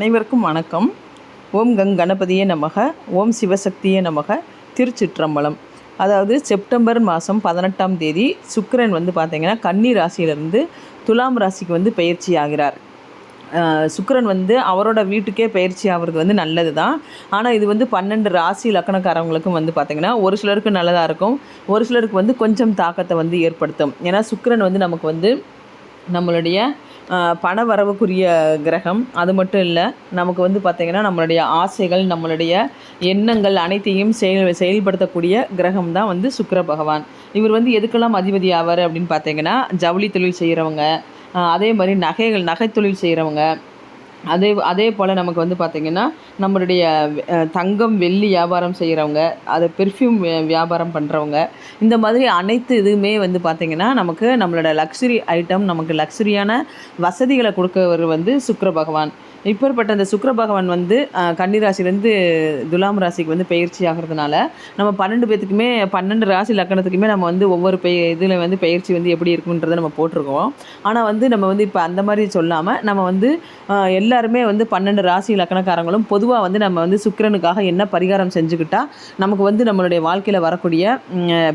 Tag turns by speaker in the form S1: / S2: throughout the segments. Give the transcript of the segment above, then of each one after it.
S1: அனைவருக்கும் வணக்கம். ஓம் கங் கணபதியே நமக ஓம் சிவசக்தியே நமக திருச்சிற்றம்பலம். அதாவது செப்டம்பர் மாதம் பதினெட்டாம் தேதி சுக்கிரன் வந்து பார்த்திங்கன்னா கன்னி ராசியிலிருந்து துலாம் ராசிக்கு வந்து பயிற்சி ஆகிறார். சுக்கரன் வந்து அவரோட வீட்டுக்கே பயிற்சி ஆகிறது வந்து நல்லது தான் ஆனால் இது வந்து பன்னெண்டு ராசி லக்கணக்காரவங்களுக்கும் வந்து பார்த்திங்கன்னா ஒரு சிலருக்கு நல்லதாக இருக்கும் ஒரு சிலருக்கு வந்து கொஞ்சம் தாக்கத்தை வந்து ஏற்படுத்தும். ஏன்னா சுக்கிரன் வந்து நமக்கு வந்து நம்மளுடைய பண வரவுக்குரிய கிரகம். அது மட்டும் இல்லை நமக்கு வந்து பார்த்திங்கன்னா நம்மளுடைய ஆசைகள் நம்மளுடைய எண்ணங்கள் அனைத்தையும் செயல் செயல்படுத்தக்கூடிய கிரகம் தான் வந்து சுக்கர பகவான். இவர் வந்து எதுக்கெல்லாம் அதிபதி ஆவார் அப்படின்னு பார்த்தீங்கன்னா ஜவுளி தொழில் செய்கிறவங்க அதே மாதிரி நகைகள் நகை தொழில் செய்கிறவங்க அதே அதே போல் நமக்கு வந்து பார்த்திங்கன்னா நம்மளுடைய தங்கம் வெள்ளி வியாபாரம் செய்கிறவங்க அது பெர்ஃப்யூம் வியாபாரம் பண்ணுறவங்க இந்த மாதிரி அனைத்து இதுவுமே வந்து பார்த்திங்கன்னா நமக்கு நம்மளோட லக்ஸுரி ஐட்டம் நமக்கு லக்ஸுரியான வசதிகளை கொடுக்கவர் வந்து சுக்கர பகவான். இப்பேற்பட்ட இந்த சுக்கர பகவான் வந்து கன்னிராசிலேருந்து ராசிலேருந்து துலாம் ராசிக்கு வந்து பயிற்சி ஆகிறதுனால நம்ம பன்னெண்டு பேத்துக்குமே பன்னெண்டு ராசி லக்கணத்துக்குமே நம்ம வந்து ஒவ்வொரு பெய் இதில் வந்து பயிற்சி வந்து எப்படி இருக்குன்றதை நம்ம போட்டிருக்கோம். ஆனால் வந்து நம்ம வந்து இப்போ அந்த மாதிரி சொல்லாமல் நம்ம வந்து எல்லா எல்லாருமே வந்து பன்னெண்டு ராசி லக்கணக்காரங்களும் பொதுவாக வந்து நம்ம வந்து சுக்கிரனுக்காக என்ன பரிகாரம் செஞ்சுக்கிட்டா நமக்கு வந்து நம்மளுடைய வாழ்க்கையில் வரக்கூடிய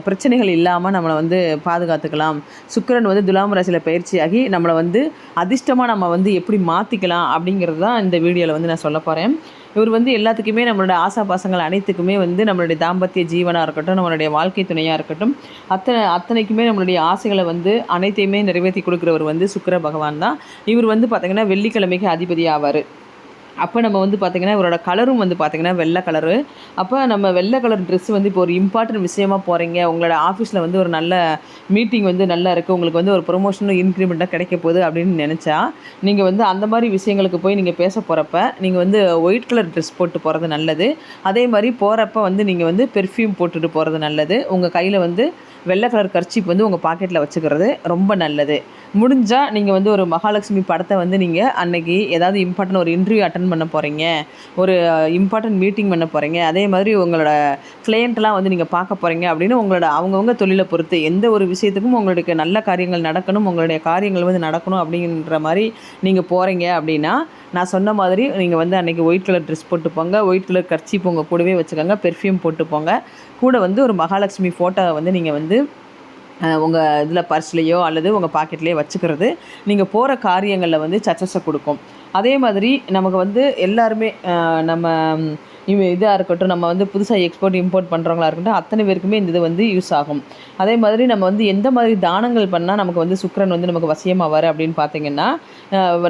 S1: பிரச்சனைகள் இல்லாமல் நம்மளை வந்து பாதுகாத்துக்கலாம். சுக்கிரன் வந்து துலாம் ராசியில் பயிற்சியாகி நம்மளை வந்து அதிர்ஷ்டமாக நம்ம வந்து எப்படி மாற்றிக்கலாம் அப்படிங்கிறது தான் இந்த வீடியோவில் வந்து நான் சொல்ல போகிறேன் இவர் வந்து எல்லாத்துக்குமே நம்மளோட ஆசா பாசங்கள் அனைத்துக்குமே வந்து நம்மளுடைய தாம்பத்திய ஜீவனாக இருக்கட்டும் நம்மளுடைய வாழ்க்கை துணையாக இருக்கட்டும் அத்தனை அத்தனைக்குமே நம்மளுடைய ஆசைகளை வந்து அனைத்தையுமே நிறைவேற்றி கொடுக்குறவர் வந்து சுக்கர பகவான் தான். இவர் வந்து பார்த்திங்கன்னா வெள்ளிக்கிழமைக்கு அதிபதி ஆவார் அப்போ நம்ம வந்து பார்த்திங்கன்னா இவரோட கலரும் வந்து பார்த்திங்கன்னா வெள்ளை கலரு அப்போ நம்ம வெள்ளை கலர் ட்ரெஸ் வந்து இப்போ ஒரு இம்பார்ட்டன்ட் விஷயமா போகிறீங்க உங்களோட ஆஃபீஸில் வந்து ஒரு நல்ல மீட்டிங் வந்து நல்லா இருக்குது உங்களுக்கு வந்து ஒரு ப்ரொமோஷனும் இன்க்ரிமெண்ட்டாக கிடைக்க போகுது அப்படின்னு நினச்சா நீங்கள் வந்து அந்த மாதிரி விஷயங்களுக்கு போய் நீங்கள் பேச போகிறப்ப நீங்கள் வந்து ஒயிட் கலர் ட்ரெஸ் போட்டு போகிறது நல்லது. அதே மாதிரி போகிறப்ப வந்து நீங்கள் வந்து பெர்ஃப்யூம் போட்டுட்டு போகிறது நல்லது. உங்கள் கையில் வந்து வெள்ளை கலர் கர்ச்சீப் வந்து உங்கள் பாக்கெட்டில் வச்சுக்கிறது ரொம்ப நல்லது. முடிஞ்சால் நீங்கள் வந்து ஒரு மகாலட்சுமி படத்தை வந்து நீங்கள் அன்னைக்கு ஏதாவது இம்பார்ட்டன்ட் ஒரு இன்டர்வியூ அட்டன் பண்ண போகிறீங்க ஒரு இம்பார்ட்டன்ட் மீட்டிங் பண்ண போகிறீங்க அதே மாதிரி உங்களோட கிளையண்ட்லாம் வந்து நீங்கள் பார்க்க போகிறீங்க அப்படின்னு உங்களோட அவங்கவுங்க தொழிலை பொறுத்து எந்த ஒரு விஷயத்துக்கும் உங்களுக்கு நல்ல காரியங்கள் நடக்கணும் உங்களுடைய காரியங்கள் வந்து நடக்கணும் அப்படின்ற மாதிரி நீங்கள் போகிறீங்க அப்படின்னா நான் சொன்ன மாதிரி நீங்கள் வந்து அன்றைக்கி ஒயிட் கலர் ட்ரெஸ் போட்டு போங்க ஒயிட் கலர் கர்ச்சீப் உங்கள் கூடவே வச்சுக்கோங்க பெர்ஃப்யூம் போட்டு போங்க. கூட வந்து ஒரு மகாலட்சுமி ஃபோட்டோவை வந்து நீங்கள் வந்து வந்து உங்கள் இதில் பர்ஸ்லேயோ அல்லது உங்கள் பாக்கெட்லேயோ வச்சுக்கிறது நீங்கள் போகிற காரியங்களில் வந்து சக்ஸஸை கொடுக்கும். அதே மாதிரி நமக்கு வந்து எல்லாருமே நம்ம இதாக இருக்கட்டும் நம்ம வந்து புதுசாக எக்ஸ்போர்ட் இம்போர்ட் பண்ணுறவங்களா இருக்கட்டும் அத்தனை பேருக்குமே இந்த இது வந்து யூஸ் ஆகும். அதே மாதிரி நம்ம வந்து எந்த மாதிரி தானங்கள் பண்ணால் நமக்கு வந்து சுக்கரன் வந்து நமக்கு வசியமாவார் அப்படின்னு பார்த்தீங்கன்னா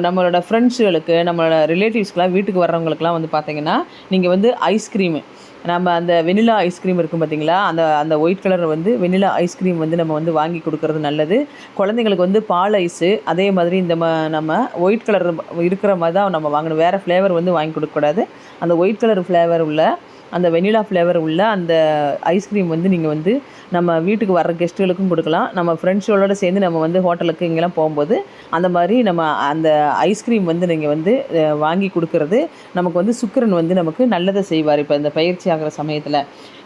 S1: நம்மளோட ஃப்ரெண்ட்ஸுகளுக்கு நம்மளோட ரிலேட்டிவ்ஸ்க்கெலாம் வீட்டுக்கு வர்றவங்களுக்குலாம் வந்து பார்த்தீங்கன்னா நீங்கள் வந்து ஐஸ்கிரீமு நம்ம அந்த வெனிலா ஐஸ்கிரீம் இருக்கும் பார்த்தீங்களா அந்த அந்த ஒயிட் கலர் வந்து வெனிலா ஐஸ்கிரீம் வந்து நம்ம வந்து வாங்கி கொடுக்கறது நல்லது. குழந்தைங்களுக்கு வந்து பால் ஐஸு அதே மாதிரி இந்த ம நம்ம ஒயிட் கலர் இருக்கிற மாதிரி தான் நம்ம வாங்கணும். வேறு ஃப்ளேவர் வந்து வாங்கி கொடுக்கக்கூடாது அந்த ஒயிட் கலர் ஃப்ளேவர் உள்ள அந்த வெனிலா ஃப்ளேவர் உள்ள அந்த ஐஸ்கிரீம் வந்து நீங்கள் வந்து நம்ம வீட்டுக்கு வர்ற கெஸ்ட்டுகளுக்கும் கொடுக்கலாம். நம்ம ஃப்ரெண்ட்ஸுகளோட சேர்ந்து நம்ம வந்து ஹோட்டலுக்கு இங்கெல்லாம் போகும்போது அந்த மாதிரி நம்ம அந்த ஐஸ்கிரீம் வந்து நீங்கள் வந்து வாங்கி கொடுக்கறது நமக்கு வந்து சுக்கிரன் வந்து நமக்கு நல்லதை செய்வார். இப்போ இந்த பயிற்சி ஆகிற சமயத்தில்.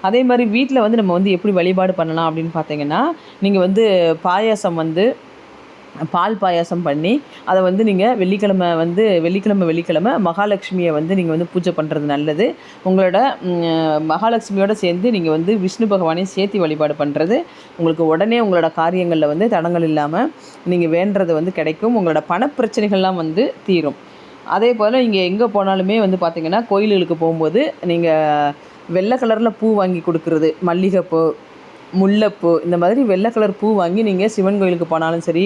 S1: அதே மாதிரி வீட்டில் வந்து நம்ம வந்து எப்படி வழிபாடு பண்ணலாம் அப்படின்னு பார்த்தீங்கன்னா நீங்கள் வந்து பாயாசம் வந்து பால் பாயாசம் பண்ணி அதை வந்து நீங்கள் வெள்ளிக்கிழமை வந்து வெள்ளிக்கிழமை வெள்ளிக்கிழமை மகாலட்சுமியை வந்து நீங்கள் வந்து பூஜை பண்ணுறது நல்லது. உங்களோட மகாலட்சுமியோடு சேர்ந்து நீங்கள் வந்து விஷ்ணு பகவானையும் சேர்த்து வழிபாடு பண்ணுறது உங்களுக்கு உடனே உங்களோட காரியங்களில் வந்து தடங்கள் இல்லாமல் நீங்கள் வேண்டுறது வந்து கிடைக்கும். உங்களோட பணப்பிரச்சனைகள்லாம் வந்து தீரும். அதே போல் இங்கே எங்கே போனாலுமே வந்து பார்த்திங்கன்னா கோயில்களுக்கு போகும்போது நீங்கள் வெள்ளை கலரில் பூ வாங்கி கொடுக்குறது மல்லிகைப்பூ முல்லைப்பூ இந்த மாதிரி வெள்ளை கலர் பூ வாங்கி நீங்கள் சிவன் கோயிலுக்கு போனாலும் சரி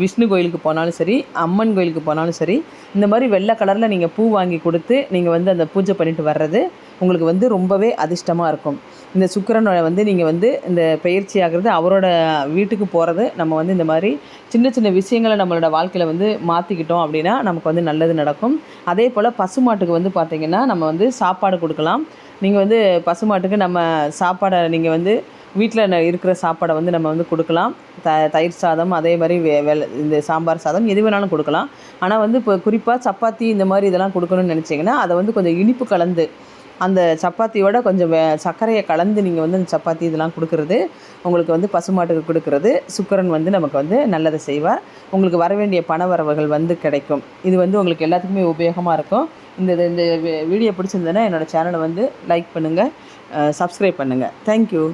S1: விஷ்ணு கோயிலுக்கு போனாலும் சரி அம்மன் கோயிலுக்கு போனாலும் சரி இந்த மாதிரி வெள்ளை கலரில் நீங்கள் பூ வாங்கி கொடுத்து நீங்கள் வந்து அந்த பூஜை பண்ணிட்டு வர்றது உங்களுக்கு வந்து ரொம்பவே அதிர்ஷ்டமாக இருக்கும். இந்த சுக்கரனோட வந்து நீங்கள் வந்து இந்த பயிற்சி ஆகிறது அவரோட வீட்டுக்கு போகிறது நம்ம வந்து இந்த மாதிரி சின்ன சின்ன விஷயங்களை நம்மளோட வாழ்க்கையில் வந்து மாற்றிக்கிட்டோம் அப்படின்னா நமக்கு வந்து நல்லது நடக்கும். அதே போல் பசுமாட்டுக்கு வந்து பார்த்திங்கன்னா நம்ம வந்து சாப்பாடு கொடுக்கலாம். நீங்கள் வந்து பசுமாட்டுக்கு நம்ம சாப்பாடை நீங்கள் வந்து வீட்டில் இருக்கிற சாப்பாடை வந்து நம்ம வந்து கொடுக்கலாம். த தயிர் சாதம் அதே மாதிரி வெ வெள்ள இந்த சாம்பார் சாதம் எது வேணாலும் கொடுக்கலாம். ஆனால் வந்து இப்போ குறிப்பாக சப்பாத்தி இந்த மாதிரி இதெல்லாம் கொடுக்கணும்னு நினச்சிங்கன்னா அதை வந்து கொஞ்சம் இனிப்பு கலந்து அந்த சப்பாத்தியோட கொஞ்சம் வே சர்க்கரையை கலந்து நீங்கள் வந்து அந்த சப்பாத்தி இதெல்லாம் கொடுக்குறது உங்களுக்கு வந்து பசுமாட்டுக்கு கொடுக்குறது சுக்கரன் வந்து நமக்கு வந்து நல்லதை செய்வார். உங்களுக்கு வர வேண்டிய பண வரவுகள் வந்து கிடைக்கும். இது வந்து உங்களுக்கு எல்லாத்துக்குமே உபயோகமாக இருக்கும். இந்த இது- இந்த வீடியோ பிடிச்சிருந்ததுன்னா என்னோடய சேனலை வந்து லைக் பண்ணுங்கள் சப்ஸ்கிரைப் பண்ணுங்கள் தேங்க்யூ